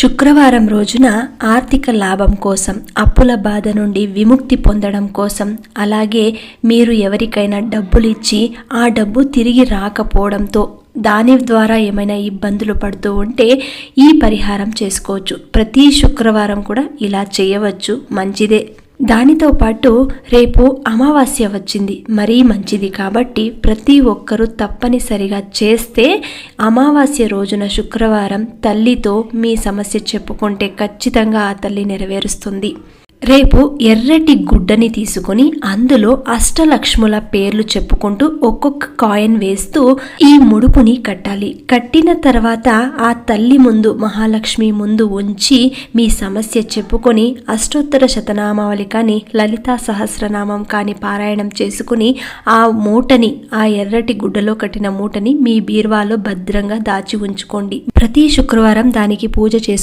శుక్రవారం రోజున ఆర్థిక లాభం కోసం అప్పుల బాధ నుండి విముక్తి పొందడం కోసం అలాగే మీరు ఎవరికైనా డబ్బులు ఇచ్చి ఆ డబ్బు తిరిగి రాకపోవడంతో దాని ద్వారా ఏమైనా ఇబ్బందులు పడుతూ ఉంటే ఈ పరిహారం చేసుకోవచ్చు. ప్రతి శుక్రవారం కూడా ఇలా చేయవచ్చు. మంచిదే. దానితో పాటు రేపు అమావాస్య వచ్చింది. మరీ మంచిది కాబట్టి ప్రతి ఒక్కరూ తప్పనిసరిగా చేస్తే అమావాస్య రోజున శుక్రవారం తల్లితో మీ సమస్య చెప్పుకుంటే ఖచ్చితంగా ఆ తల్లి నెరవేరుస్తుంది. రేపు ఎర్రటి గుడ్డని తీసుకొని అందులో అష్టలక్ష్ముల పేర్లు చెప్పుకుంటూ ఒక్కొక్క కాయిన్ వేస్తూ ఈ ముడుపుని కట్టాలి. కట్టిన తర్వాత ఆ తల్లి ముందు మహాలక్ష్మి ముందు ఉంచి మీ సమస్య చెప్పుకొని అష్టోత్తర శతనామావళి కానీ లలితా సహస్రనామం కానీ పారాయణం చేసుకుని ఆ మూటని ఆ ఎర్రటి గుడ్డలో కట్టిన మూటని మీ బీర్వాలో భద్రంగా దాచి ఉంచుకోండి. ప్రతి శుక్రవారం దానికి పూజ చేసుకు